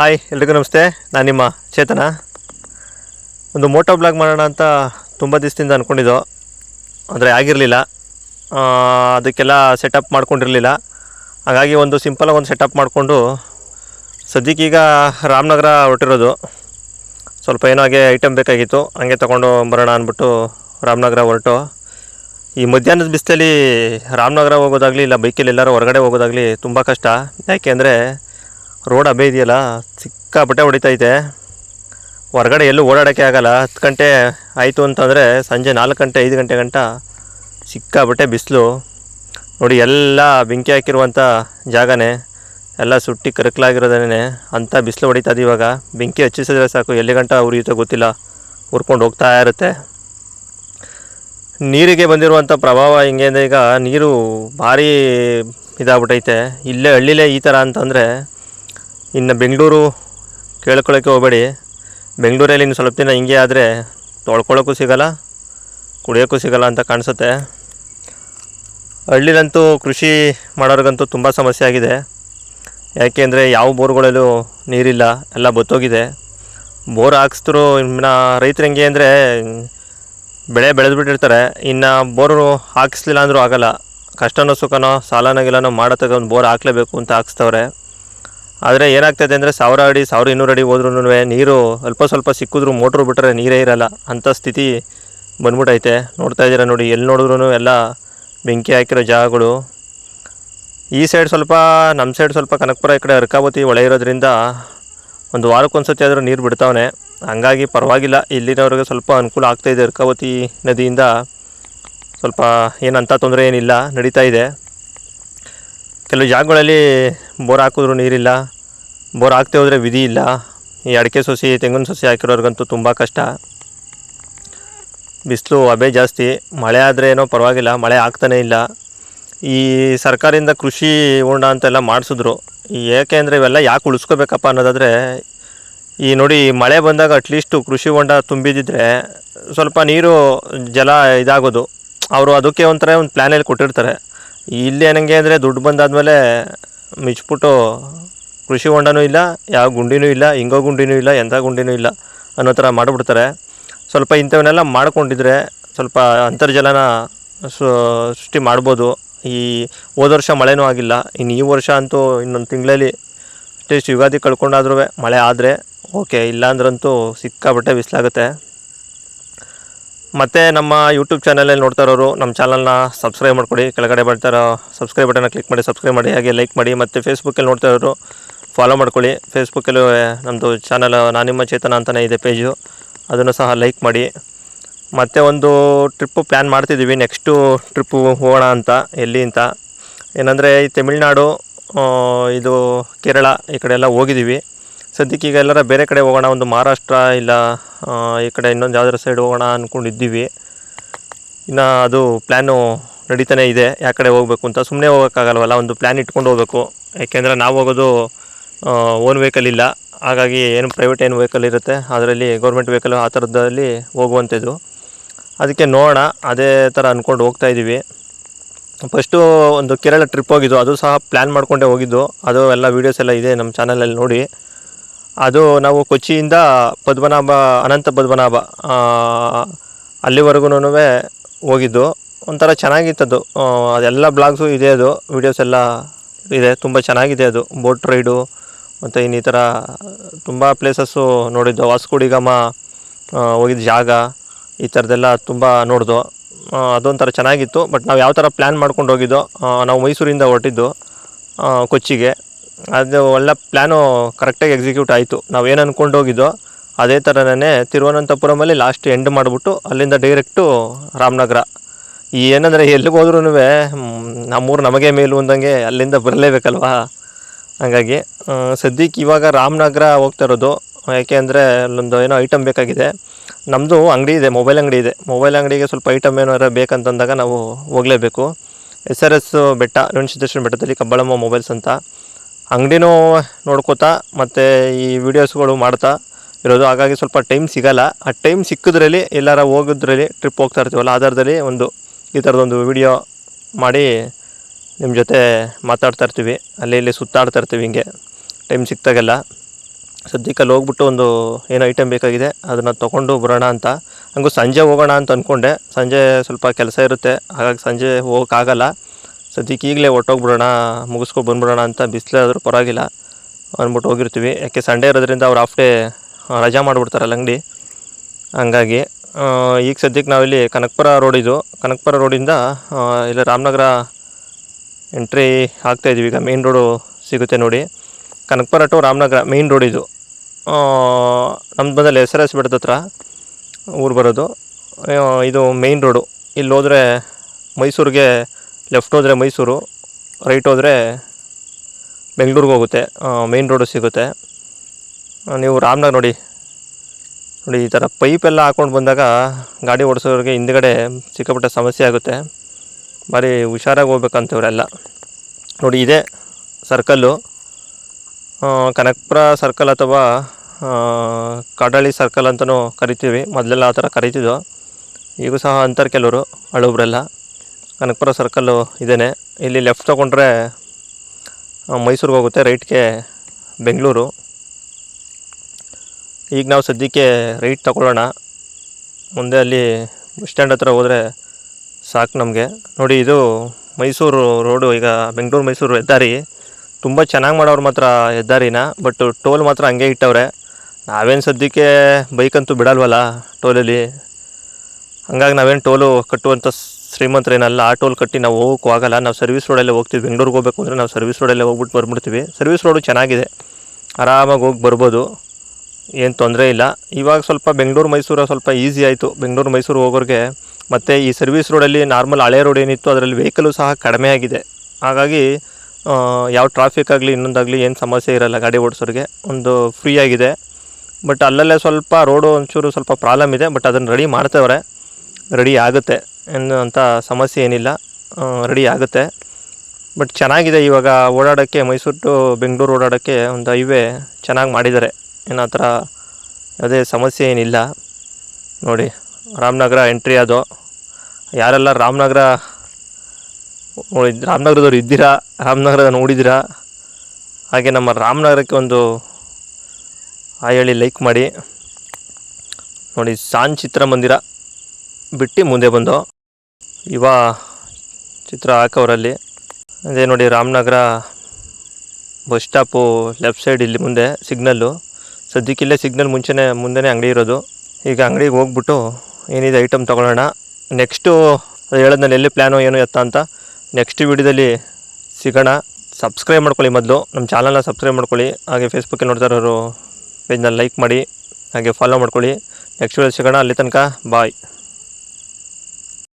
Hi, ಎಲ್ರಿಗೂ ನಮಸ್ತೆ. ನಾನು ನಿಮ್ಮ ಚೇತನ. ಒಂದು ಮೋಟೋ ಬ್ಲಾಗ್ ಮಾಡೋಣ ಅಂತ ತುಂಬ ದಿವಸದಿಂದ ಅಂದ್ಕೊಂಡಿದ್ದು ಅಂದರೆ ಆಗಿರಲಿಲ್ಲ. ಅದಕ್ಕೆಲ್ಲ ಸೆಟಪ್ ಮಾಡ್ಕೊಂಡಿರಲಿಲ್ಲ. ಹಾಗಾಗಿ ಒಂದು ಸಿಂಪಲಾಗಿ ಒಂದು ಸೆಟಪ್ ಮಾಡಿಕೊಂಡು ಸದ್ಯಕ್ಕೀಗ ರಾಮನಗರ ಹೊರಟಿರೋದು. ಸ್ವಲ್ಪ ಏನೋ ಹಾಗೆ ಐಟಮ್ ಬೇಕಾಗಿತ್ತು. ಹಾಗೆ ತೊಗೊಂಡು ಬರೋಣ ಅಂದ್ಬಿಟ್ಟು ರಾಮನಗರ ಹೊರಟು. ಈ ಮಧ್ಯಾಹ್ನದ ಬಿಸಿಲಲ್ಲಿ ರಾಮನಗರ ಹೋಗೋದಾಗಲಿ ಇಲ್ಲ, ಬೈಕಲ್ಲಿ ಎಲ್ಲರೂ ಹೊರಗಡೆ ಹೋಗೋದಾಗಲಿ ತುಂಬ ಕಷ್ಟ. ಯಾಕೆಂದರೆ ರೋಡ್ ಅಬ್ಬೆ ಇದೆಯಲ್ಲ, ಸಿಕ್ಕಾಪಟ್ಟೆ ಹೊಡಿತೈತೆ ಹೊರಗಡೆ ಎಲ್ಲೂ ಓಡಾಡೋಕ್ಕೆ ಆಗಲ್ಲ. ಹತ್ತು ಗಂಟೆ ಆಯಿತು ಅಂತಂದರೆ ಸಂಜೆ ನಾಲ್ಕು ಗಂಟೆ, ಐದು ಗಂಟೆ ಗಂಟ ಸಿಕ್ಕಾಪಟ್ಟೆ ಬಿಸಿಲು. ನೋಡಿ, ಎಲ್ಲ ಬೆಂಕಿ ಹಾಕಿರುವಂಥ ಜಾಗನೇ. ಎಲ್ಲ ಸುಟ್ಟಿ ಕರಕಲಾಗಿರೋದೇನೆ. ಅಂಥ ಬಿಸಿಲು ಹೊಡಿತದೆ ಇವಾಗ. ಬೆಂಕಿ ಹಚ್ಚಿಸಿದ್ರೆ ಸಾಕು. ಎಲ್ಲಿ ಗಂಟ ಉರಿಯುತ್ತೋ ಗೊತ್ತಿಲ್ಲ. ಉರ್ಕೊಂಡು ಹೋಗ್ತಾ ಇರುತ್ತೆ. ನೀರಿಗೆ ಬಂದಿರುವಂಥ ಪ್ರಭಾವ ಹಿಂಗೆ ಅಂದರೆ ಈಗ ನೀರು ಭಾರಿ ಇದಾಗ್ಬಿಟ್ಟೈತೆ ಇಲ್ಲೇ ಹಳ್ಳಿಲೇ ಈ ಥರ ಅಂತಂದರೆ ಇನ್ನು ಬೆಂಗಳೂರು ಕೇಳ್ಕೊಳ್ಳೋಕ್ಕೆ ಹೋಗಬೇಡಿ. ಬೆಂಗಳೂರಲ್ಲಿ ಇನ್ನು ಸ್ವಲ್ಪ ದಿನ ಹಿಂಗೆ ಆದರೆ ತೊಳ್ಕೊಳ್ಳೋಕ್ಕೂ ಸಿಗಲ್ಲ, ಕುಡಿಯೋಕ್ಕೂ ಸಿಗಲ್ಲ ಅಂತ ಕಾಣಿಸುತ್ತೆ. ಹಳ್ಳಿಲಂತೂ ಕೃಷಿ ಮಾಡೋರಿಗಂತೂ ತುಂಬ ಸಮಸ್ಯೆ ಆಗಿದೆ. ಯಾಕೆಂದರೆ ಯಾವ ಬೋರ್ಗಳಲ್ಲೂ ನೀರಿಲ್ಲ, ಎಲ್ಲ ಬತ್ತೋಗಿದೆ. ಬೋರ್ ಹಾಕ್ಸಿದ್ರು ಇನ್ನು ರೈತರು ಹೆಂಗೆ ಅಂದರೆ ಬೆಳೆ ಬೆಳೆದ್ಬಿಟ್ಟಿರ್ತಾರೆ. ಇನ್ನು ಬೋರು ಹಾಕಿಸ್ಲಿಲ್ಲ ಅಂದರೂ ಆಗಲ್ಲ. ಕಷ್ಟನೋ ಸುಖನೋ ಸಾಲನೋ ಗಿಲನೋ ಮಾಡೋ ಒಂದು ಬೋರ್ ಹಾಕ್ಲೇಬೇಕು ಅಂತ ಹಾಕ್ಸ್ತವ್ರೆ. ಆದರೆ ಏನಾಗ್ತದೆ ಅಂದರೆ ಸಾವಿರ ಅಡಿ ಸಾವಿರ ಇನ್ನೂರು ಅಡಿ ಹೋದ್ರೂ ನೀರು ಅಲ್ಪ ಸ್ವಲ್ಪ ಸಿಕ್ಕಿದ್ರು ಮೋಟ್ರು ಬಿಟ್ಟರೆ ನೀರೇ ಇರಲ್ಲ. ಅಂಥ ಸ್ಥಿತಿ ಬಂದ್ಬಿಟ್ಟೈತೆ ನೋಡ್ತಾ ಇದ್ದೀರಾ ನೋಡಿ, ಎಲ್ಲಿ ನೋಡಿದ್ರೂ ಎಲ್ಲ ಬೆಂಕಿ ಹಾಕಿರೋ ಜಾಗಗಳು. ಈ ಸೈಡ್ ಸ್ವಲ್ಪ ನಮ್ಮ ಸೈಡ್ ಸ್ವಲ್ಪ ಕನಕಪುರ ಈ ಕಡೆ ಅರ್ಕಾವತಿ ಹೊಳೆ ಇರೋದ್ರಿಂದ ಒಂದು ವಾರಕ್ಕೊಂದ್ಸತಿ ಆದರೂ ನೀರು ಬಿಡ್ತಾವನೆ. ಹಂಗಾಗಿ ಪರವಾಗಿಲ್ಲ ಇಲ್ಲಿನವ್ರಿಗೆ ಸ್ವಲ್ಪ ಅನುಕೂಲ ಆಗ್ತಾಯಿದೆ ಅರ್ಕಾವತಿ ನದಿಯಿಂದ. ಸ್ವಲ್ಪ ಏನಂತ ತೊಂದರೆ ಏನಿಲ್ಲ, ನಡೀತಾ ಇದೆ. ಕೆಲವು ಜಾಗಗಳಲ್ಲಿ ಬೋರ್ ಹಾಕಿದ್ರು ನೀರಿಲ್ಲ. ಬೋರ್ ಹಾಕ್ತೇ ಹೋದರೆ ವಿಧಿ ಇಲ್ಲ. ಈ ಅಡಿಕೆ ಸೊಸಿ, ತೆಂಗಿನ ಸೊಸಿ ಹಾಕಿರೋರ್ಗಂತೂ ತುಂಬ ಕಷ್ಟ. ಬಿಸಿಲು ಅಬೆ ಜಾಸ್ತಿ. ಮಳೆ ಆದರೆ ಏನೋ ಪರವಾಗಿಲ್ಲ. ಮಳೆ ಆಗ್ತಾನೇ ಇಲ್ಲ. ಈ ಸರ್ಕಾರದಿಂದ ಕೃಷಿ ಹೊಂಡ ಅಂತೆಲ್ಲ ಮಾಡಿಸಿದ್ರು. ಏಕೆ ಅಂದರೆ ಇವೆಲ್ಲ ಯಾಕೆ ಉಳಿಸ್ಕೋಬೇಕಪ್ಪ ಅನ್ನೋದಾದರೆ, ಈ ನೋಡಿ ಮಳೆ ಬಂದಾಗ ಅಟ್ಲೀಸ್ಟು ಕೃಷಿ ಹೊಂಡ ತುಂಬಿದಿದ್ರೆ ಸ್ವಲ್ಪ ನೀರು ಜಲ ಇದಾಗೋದು. ಅವರು ಅದಕ್ಕೆ ಒಂಥರ ಒಂದು ಪ್ಲ್ಯಾನಲ್ಲಿ ಕೊಟ್ಟಿರ್ತಾರೆ. ಇಲ್ಲಿ ಏನಂಗೆ ಅಂದರೆ ದುಡ್ಡು ಬಂದಾದಮೇಲೆ ಮಿಚ್ಬಿಟ್ಟು ಕೃಷಿ ಹೊಂಡನೂ ಇಲ್ಲ, ಯಾವ ಗುಂಡಿನೂ ಇಲ್ಲ ಹಿಂಗೋ ಗುಂಡಿನೂ ಇಲ್ಲ ಎಂಥ ಗುಂಡಿನೂ ಇಲ್ಲ ಅನ್ನೋ ಥರ ಮಾಡಿಬಿಡ್ತಾರೆ. ಸ್ವಲ್ಪ ಇಂಥವನ್ನೆಲ್ಲ ಮಾಡ್ಕೊಂಡಿದ್ರೆ ಸ್ವಲ್ಪ ಅಂತರ್ಜಲನ ಸೃಷ್ಟಿ ಮಾಡ್ಬೋದು. ಈ ಹೋದ ವರ್ಷ ಮಳೆನೂ ಆಗಿಲ್ಲ, ಇನ್ನು ಈ ವರ್ಷ ಅಂತೂ ಇನ್ನೊಂದು ತಿಂಗಳಲ್ಲಿ ಅಟ್ಲೀಸ್ಟ್ ಯುಗಾದಿ ಕಳ್ಕೊಂಡಾದ್ರೂ ಮಳೆ ಆದರೆ ಓಕೆ, ಇಲ್ಲಾಂದ್ರಂತೂ ಸಿಕ್ಕಾಬಟ್ಟೆ ಬಿಸಿಲಾಗುತ್ತೆ. ಮತ್ತು ನಮ್ಮ ಯೂಟ್ಯೂಬ್ ಚಾನಲಲ್ಲಿ ನೋಡ್ತಾ ಇರೋರು, ನಮ್ಮ ಚಾನಲ್ನ ಸಬ್ಸ್ಕ್ರೈಬ್ ಮಾಡ್ಕೊಡಿ. ಕೆಳಗಡೆ ಬರ್ತಾರೋ ಸಬ್ಸ್ಕ್ರೈಬ್ ಬಟನ್ನ ಕ್ಲಿಕ್ ಮಾಡಿ ಸಬ್ಸ್ಕ್ರೈಬ್ ಮಾಡಿ, ಹಾಗೆ ಲೈಕ್ ಮಾಡಿ, ಮತ್ತು ಫೇಸ್ಬುಕ್ಕಲ್ಲಿ ನೋಡ್ತಾ ಇರೋರು ಫಾಲೋ ಮಾಡ್ಕೊಳ್ಳಿ. ಫೇಸ್ಬುಕ್ಕಲ್ಲೂ ನಮ್ಮದು ಚಾನಲ್ ನಾನಿಮ್ಮ ಚೇತನ ಅಂತಲೇ ಇದೆ ಪೇಜು ಅದನ್ನು ಸಹ ಲೈಕ್ ಮಾಡಿ. ಮತ್ತೆ ಒಂದು ಟ್ರಿಪ್ಪು ಪ್ಲ್ಯಾನ್ ಮಾಡ್ತಿದ್ದೀವಿ ನೆಕ್ಸ್ಟು ಟ್ರಿಪ್ಪು ಹೋಗೋಣ ಅಂತ, ಎಲ್ಲಿ ಅಂತ. ಏನಂದರೆ ಈ ತಮಿಳ್ನಾಡು ಇದು ಕೇರಳ, ಈ ಕಡೆ ಎಲ್ಲ ಹೋಗಿದ್ದೀವಿ. ಸದ್ಯಕ್ಕೆ ಈಗ ಎಲ್ಲರ ಬೇರೆ ಕಡೆ ಹೋಗೋಣ, ಒಂದು ಮಹಾರಾಷ್ಟ್ರ ಇಲ್ಲ ಈ ಕಡೆ ಇನ್ನೊಂದು ಯಾವ್ದಾರ ಸೈಡ್ ಹೋಗೋಣ ಅಂದ್ಕೊಂಡಿದ್ದೀವಿ ಇನ್ನು ಅದು ಪ್ಲ್ಯಾನು ನಡೀತಾನೆ ಇದೆ, ಯಾವ ಕಡೆ ಹೋಗಬೇಕು ಅಂತ. ಸುಮ್ಮನೆ ಹೋಗೋಕ್ಕಾಗಲ್ವಲ್ಲ, ಒಂದು ಪ್ಲ್ಯಾನ್ ಇಟ್ಕೊಂಡು ಹೋಗಬೇಕು. ಯಾಕೆಂದರೆ ನಾವು ಹೋಗೋದು ಓನ್ ವೆಹಿಕಲ್ ಇಲ್ಲ. ಹಾಗಾಗಿ ಏನು ಪ್ರೈವೇಟ್ ಏನು ವೆಹಿಕಲ್ ಇರುತ್ತೆ, ಅದರಲ್ಲಿ ಗೌರ್ಮೆಂಟ್ ವೆಹಿಕಲ್ ಆ ಥರದ್ದಲ್ಲಿ ಹೋಗುವಂಥದ್ದು. ಅದಕ್ಕೆ ನೋಡೋಣ, ಅದೇ ಥರ ಅಂದ್ಕೊಂಡು ಹೋಗ್ತಾ ಇದ್ದೀವಿ. ಫಸ್ಟು ಒಂದು ಕೇರಳ ಟ್ರಿಪ್ ಹೋಗಿದ್ದು, ಅದು ಸಹ ಪ್ಲ್ಯಾನ್ ಮಾಡಿಕೊಂಡೇ ಹೋಗಿದ್ದು. ಅದು ಎಲ್ಲ ವೀಡಿಯೋಸ್ ಎಲ್ಲ ಇದೆ ನಮ್ಮ ಚಾನಲಲ್ಲಿ ನೋಡಿ. ಅದು ನಾವು ಕೊಚ್ಚಿಯಿಂದ ಪದ್ಮನಾಭ, ಅನಂತ ಪದ್ಮನಾಭ ಅಲ್ಲಿವರೆಗೂ ಹೋಗಿದ್ದು. ಒಂಥರ ಚೆನ್ನಾಗಿತ್ತದು. ಅದೆಲ್ಲ ಬ್ಲಾಗ್ಸು ಇದೆ ಅದು. ವೀಡಿಯೋಸ್ ಎಲ್ಲ ಇದೆ. ತುಂಬ ಚೆನ್ನಾಗಿದೆ ಅದು. ಬೋಟ್ ರೈಡು ಮತ್ತು ಇನ್ನಿತರ ತುಂಬ ಪ್ಲೇಸಸ್ಸು ನೋಡಿದ್ದು. ವಾಸ್ಕೋಡಿಗಾಮ ಹೋಗಿದ್ದ ಜಾಗ. ಈ ಥರದ್ದೆಲ್ಲ ತುಂಬ ನೋಡಿದ್ವು ಅದೊಂಥರ ಚೆನ್ನಾಗಿತ್ತು. ಬಟ್ ನಾವು ಯಾವ ಥರ ಪ್ಲ್ಯಾನ್ ಮಾಡ್ಕೊಂಡು ಹೋಗಿದ್ದೋ ನಾವು ಮೈಸೂರಿಂದ ಹೊರಟಿದ್ದು ಕೊಚ್ಚಿಗೆ. ಅದು ಒಳ್ಳೆ ಪ್ಲ್ಯಾನು ಕರೆಕ್ಟಾಗಿ ಎಕ್ಸಿಕ್ಯೂಟ್ ಆಯಿತು. ನಾವು ಏನು ಅಂದ್ಕೊಂಡು ಹೋಗಿದ್ದೋ ಅದೇ ಥರನೇ ತಿರುವನಂತಪುರಮಲ್ಲಿ ಲಾಸ್ಟ್ ಎಂಡ್ ಮಾಡಿಬಿಟ್ಟು ಅಲ್ಲಿಂದ ಡೈರೆಕ್ಟು ರಾಮನಗರ. ಈ ಏನಂದರೆ ಎಲ್ಲಿಗೆ ಹೋದ್ರೂ ನಮ್ಮೂರು ನಮಗೆ ಮೇಲು ಅಂದಂಗೆ ಅಲ್ಲಿಂದ ಬರಲೇಬೇಕಲ್ವಾ? ಹಾಗಾಗಿ ಸದ್ಯಕ್ಕೆ ಇವಾಗ ರಾಮನಗರ ಹೋಗ್ತಾ ಇರೋದು. ಯಾಕೆ ಅಂದರೆ ಅಲ್ಲೊಂದು ಏನೋ ಐಟಮ್ ಬೇಕಾಗಿದೆ. ನಮ್ಮದು ಅಂಗಡಿ ಇದೆ ಮೊಬೈಲ್ ಅಂಗಡಿ ಇದೆ. ಮೊಬೈಲ್ ಅಂಗಡಿಗೆ ಸ್ವಲ್ಪ ಐಟಮ್ ಏನಾರು ಬೇಕಂತಂದಾಗ ನಾವು ಹೋಗಲೇಬೇಕು. ಎಸ್ ಆರ್ ಎಸ್ ಬೆಟ್ಟ ರೇಣುಸಿದ್ದೇಶ್ವರ ಬೆಟ್ಟದಲ್ಲಿ ಕಬ್ಬಳಮ್ಮ ಮೊಬೈಲ್ಸ್ ಅಂತ. ಅಂಗಡಿನೂ ನೋಡ್ಕೋತಾ ಮತ್ತು ಈ ವಿಡಿಯೋಸ್ಗಳು ಮಾಡ್ತಾ ಇರೋದು. ಹಾಗಾಗಿ ಸ್ವಲ್ಪ ಟೈಮ್ ಸಿಗೋಲ್ಲ. ಆ ಟೈಮ್ ಸಿಕ್ಕಿದ್ರಲ್ಲಿ, ಎಲ್ಲಾರ ಹೋಗಿದ್ರಲ್ಲಿ ಟ್ರಿಪ್ ಹೋಗ್ತಾ ಇರ್ತೀವಲ್ಲ, ಆಧಾರದಲ್ಲಿ ಒಂದು ಈ ಥರದೊಂದು ವಿಡಿಯೋ ಮಾಡಿ ನಿಮ್ಮ ಜೊತೆ ಮಾತಾಡ್ತಾ ಇರ್ತೀವಿ. ಅಲ್ಲಿ ಇಲ್ಲಿ ಸುತ್ತಾಡ್ತಾ ಇರ್ತೀವಿ ಹಿಂಗೆ. ಟೈಮ್ ಸಿಕ್ತಾಗೆಲ್ಲ ಸದ್ಯಕ್ಕೆ ಅಲ್ಲಿ ಹೋಗ್ಬಿಟ್ಟು ಒಂದು ಏನು ಐಟಮ್ ಬೇಕಾಗಿದೆ, ಅದನ್ನು ತೊಗೊಂಡು ಬರೋಣ ಅಂತ. ಹಂಗೂ ಸಂಜೆ ಹೋಗೋಣ ಅಂತ ಅಂದ್ಕೊಂಡೆ ಸಂಜೆ ಸ್ವಲ್ಪ ಕೆಲಸ ಇರುತ್ತೆ. ಹಾಗಾಗಿ ಸಂಜೆ ಹೋಗೋಕ್ಕಾಗಲ್ಲ. ಸದ್ಯಕ್ಕೆ ಈಗಲೇ ಹೊಟ್ಟೋಗ್ಬಿಡೋಣ ಮುಗಿಸ್ಕೊ ಬಂದ್ಬಿಡೋಣ ಅಂತ ಬಿಸಿಲಾದರೂ ಪರವಾಗಿಲ್ಲ ಅಂದ್ಬಿಟ್ಟು ಹೋಗಿರ್ತೀವಿ. ಯಾಕೆ ಸಂಡೇ ಇರೋದ್ರಿಂದ ಅವ್ರು ಹಾಫ್ ಡೇ ರಜಾ ಮಾಡಿಬಿಡ್ತಾರಲ್ಲ ಅಂಗಡಿ. ಹಂಗಾಗಿ ಈಗ ಸದ್ಯಕ್ಕೆ ನಾವಿಲ್ಲಿ ಕನಕಪುರ ರೋಡ್ ಇದು. ಕನಕಪುರ ರೋಡಿಂದ ಇಲ್ಲ ರಾಮನಗರ ಎಂಟ್ರಿ ಆಗ್ತಾ ಇದೀವಿ. ಈಗ ಮೇನ್ ರೋಡು ಸಿಗುತ್ತೆ ನೋಡಿ. Kanakapura to Ramanagara main road ಇದು. ನಮ್ದು ಬಂದಲ್ಲಿ ಎಸ್ ಆರ್ ಎಸ್ ಬೆಟ್ಟದ ಹತ್ರ ಊರು ಬರೋದು. ಇದು ಮೇನ್ ರೋಡು ಇಲ್ಲಿ ಹೋದರೆ ಮೈಸೂರಿಗೆ ಲೆಫ್ಟ್ ಹೋದರೆ ಮೈಸೂರು, ರೈಟ್ ಹೋದರೆ ಬೆಂಗಳೂರಿಗೆ ಹೋಗುತ್ತೆ ಮೇನ್ ರೋಡು ಸಿಗುತ್ತೆ. ನೀವು ರಾಮನಗರ ನೋಡಿ. ನೋಡಿ, ಈ ಥರ ಪೈಪೆಲ್ಲ ಹಾಕ್ಕೊಂಡು ಬಂದಾಗ ಗಾಡಿ ಓಡಿಸೋರಿಗೆ ಹಿಂದ್ಗಡೆ ಸಿಕ್ಕಾಪಟ್ಟೆ ಸಮಸ್ಯೆ ಆಗುತ್ತೆ. ಭಾರಿ ಹುಷಾರಾಗಿ ಹೋಗ್ಬೇಕಂತ ಇವರೆಲ್ಲ ನೋಡಿ, ಇದೇ ಸರ್ಕಲ್ಲು ಕನಕಪುರ ಸರ್ಕಲ್ ಅಥವಾ ಕಡಳಿ ಸರ್ಕಲ್ ಅಂತಲೂ ಕರಿತೀವಿ. ಮೊದಲೆಲ್ಲ ಆ ಥರ ಕರಿತಿದ್ದೋ ಈಗೂ ಸಹ ಅಂತಾರೆ ಕೆಲವರು, ಹಳಬ್ರೆಲ್ಲ. ಕನಕಪುರ ಸರ್ಕಲ್ಲು ಇದೇನೆ. ಇಲ್ಲಿ ಲೆಫ್ಟ್ ತೊಗೊಂಡ್ರೆ ಮೈಸೂರಿಗೆ ಹೋಗುತ್ತೆ ರೈಟ್ಗೆ ಬೆಂಗಳೂರು. ಈಗ ನಾವು ಸದ್ಯಕ್ಕೆ ರೈಟ್ ತಗೊಳ್ಳೋಣ. ಮುಂದೆ ಅಲ್ಲಿ ಬಸ್ ಸ್ಟ್ಯಾಂಡ್ ಹತ್ರ ಹೋದರೆ ಸಾಕು ನಮಗೆ. ನೋಡಿ, ಇದು ಮೈಸೂರು ರೋಡು ಈಗ ಬೆಂಗಳೂರು ಮೈಸೂರು ಹೆದ್ದಾರಿ. ತುಂಬ ಚೆನ್ನಾಗಿ ಮಾಡೋರು ಮಾತ್ರ ಹೆದ್ದಾರಿನ ಬಟ್ ಟೋಲ್ ಮಾತ್ರ ಹಂಗೆ ಇಟ್ಟವ್ರೆ. ನಾವೇನು ಸದ್ಯಕ್ಕೆ ಬೈಕಂತೂ ಬಿಡಲ್ವಲ್ಲ ಟೋಲಲ್ಲಿ ಹಂಗಾಗಿ ನಾವೇನು ಟೋಲು ಕಟ್ಟುವಂಥ ಶ್ರೀಮಂತರೇನಲ್ಲ, ಆಟೋಲ್ ಕಟ್ಟಿ ನಾವು ಹೋಗೋಕ್ಕೂ ಆಗಲ್ಲ. ನಾವು ಸರ್ವಿಸ್ ರೋಡಲ್ಲೇ ಹೋಗ್ತೀವಿ. ಬೆಂಗಳೂರಿಗೆ ಹೋಗ್ಬೇಕು ಅಂದರೆ ನಾವು ಸರ್ವಿಸ್ ರೋಡಲ್ಲೇ ಹೋಗ್ಬಿಟ್ಟು ಬರ್ಬಿಡ್ತೀವಿ. ಸರ್ವಿಸ್ ರೋಡು ಚೆನ್ನಾಗಿದೆ. ಆರಾಮಾಗಿ ಹೋಗಿ ಬರ್ಬೋದು. ಏನು ತೊಂದರೆ ಇಲ್ಲ. ಇವಾಗ ಸ್ವಲ್ಪ ಬೆಂಗಳೂರು, ಮೈಸೂರು ಸ್ವಲ್ಪ ಈಸಿ ಆಯಿತು. ಬೆಂಗಳೂರು, ಮೈಸೂರು ಹೋಗೋರಿಗೆ ಮತ್ತು ಈ ಸರ್ವಿಸ್ ರೋಡಲ್ಲಿ ನಾರ್ಮಲ್ ಹಳೆ ರೋಡ್ ಏನಿತ್ತು, ಅದರಲ್ಲಿ ವೆಹಿಕಲು ಸಹ ಕಡಿಮೆ ಆಗಿದೆ. ಹಾಗಾಗಿ ಯಾವ ಟ್ರಾಫಿಕ್ ಆಗಲಿ, ಇನ್ನೊಂದಾಗಲಿ ಏನು ಸಮಸ್ಯೆ ಇರಲ್ಲ ಗಾಡಿ ಓಡಿಸೋರಿಗೆ. ಒಂದು ಫ್ರೀ ಆಗಿದೆ. ಬಟ್ ಅಲ್ಲಲ್ಲೇ ಸ್ವಲ್ಪ ರೋಡು ಒಂಚೂರು ಸ್ವಲ್ಪ ಪ್ರಾಬ್ಲಮ್ ಇದೆ. ಬಟ್ ಅದನ್ನು ರೆಡಿ ಮಾಡ್ತವ್ರೆ. ರೆಡಿ ಆಗುತ್ತೆ. ಅಂತ ಸಮಸ್ಯೆ ಏನಿಲ್ಲ ರೆಡಿ ಆಗುತ್ತೆ. ಬಟ್ ಚೆನ್ನಾಗಿದೆ ಇವಾಗ ಓಡಾಡೋಕ್ಕೆ, ಮೈಸೂರು ಟು ಬೆಂಗಳೂರು ಓಡಾಡೋಕ್ಕೆ ಒಂದು ಹೈವೇ ಚೆನ್ನಾಗಿ ಮಾಡಿದ್ದಾರೆ. ಏನೋ ಥರ ಯಾವುದೇ ಸಮಸ್ಯೆ ಏನಿಲ್ಲ. ನೋಡಿ, ರಾಮನಗರ ಎಂಟ್ರಿ ಅದು. ಯಾರೆಲ್ಲ ರಾಮನಗರ ರಾಮನಗರದವ್ರು ಇದ್ದೀರಾ ರಾಮನಗರ ನೋಡಿದ್ದೀರಾ, ಹಾಗೆ ನಮ್ಮ ರಾಮನಗರಕ್ಕೆ ಒಂದು ಆ ಹೇಳಿ ಲೈಕ್ ಮಾಡಿ. ನೋಡಿ, ಸಾನ್ ಚಿತ್ರಮಂದಿರ ಬಿಟ್ಟು ಮುಂದೆ ಬಂದು. ಇವ ಚಿತ್ರ ಹಾಕವರಲ್ಲಿ ಅದೇ ನೋಡಿ Ramanagara bus stop left side ಇಲ್ಲಿ ಮುಂದೆ ಸಿಗ್ನಲ್ಲು. ಸದ್ಯಕ್ಕಿಲ್ಲೇ ಸಿಗ್ನಲ್ ಮುಂಚೆನೇ ಮುಂದೆನೇ ಅಂಗಡಿ ಇರೋದು. ಈಗ ಅಂಗಡಿಗೆ ಹೋಗ್ಬಿಟ್ಟು ಏನಿದೆ ಐಟಮ್ ತೊಗೊಳ್ಳೋಣ. ನೆಕ್ಸ್ಟು ಅದು ಹೇಳೋದ್ನಲ್ಲಿ ಎಲ್ಲಿ ಪ್ಲ್ಯಾನು ಏನು ಎತ್ತ ಅಂತ. ನೆಕ್ಸ್ಟ್ ವಿಡಿಯೋದಲ್ಲಿ ಸಿಗೋಣ. ಸಬ್ಸ್ಕ್ರೈಬ್ ಮಾಡ್ಕೊಳ್ಳಿ ಮೊದಲು. ನಮ್ಮ ಚಾನಲ್ನ ಸಬ್ಸ್ಕ್ರೈಬ್ ಮಾಡ್ಕೊಳ್ಳಿ. ಹಾಗೆ ಫೇಸ್ಬುಕ್ಕಲ್ಲಿ ನೋಡ್ತಾ ಇರೋರು ಪೇಜ್ನ ಲೈಕ್ ಮಾಡಿ. ಹಾಗೆ ಫಾಲೋ ಮಾಡ್ಕೊಳ್ಳಿ. ನೆಕ್ಸ್ಟ್ ವಿಡಿಯೋ ಸಿಗೋಣ. ಅಲ್ಲಿ ತನಕ ಬಾಯ್.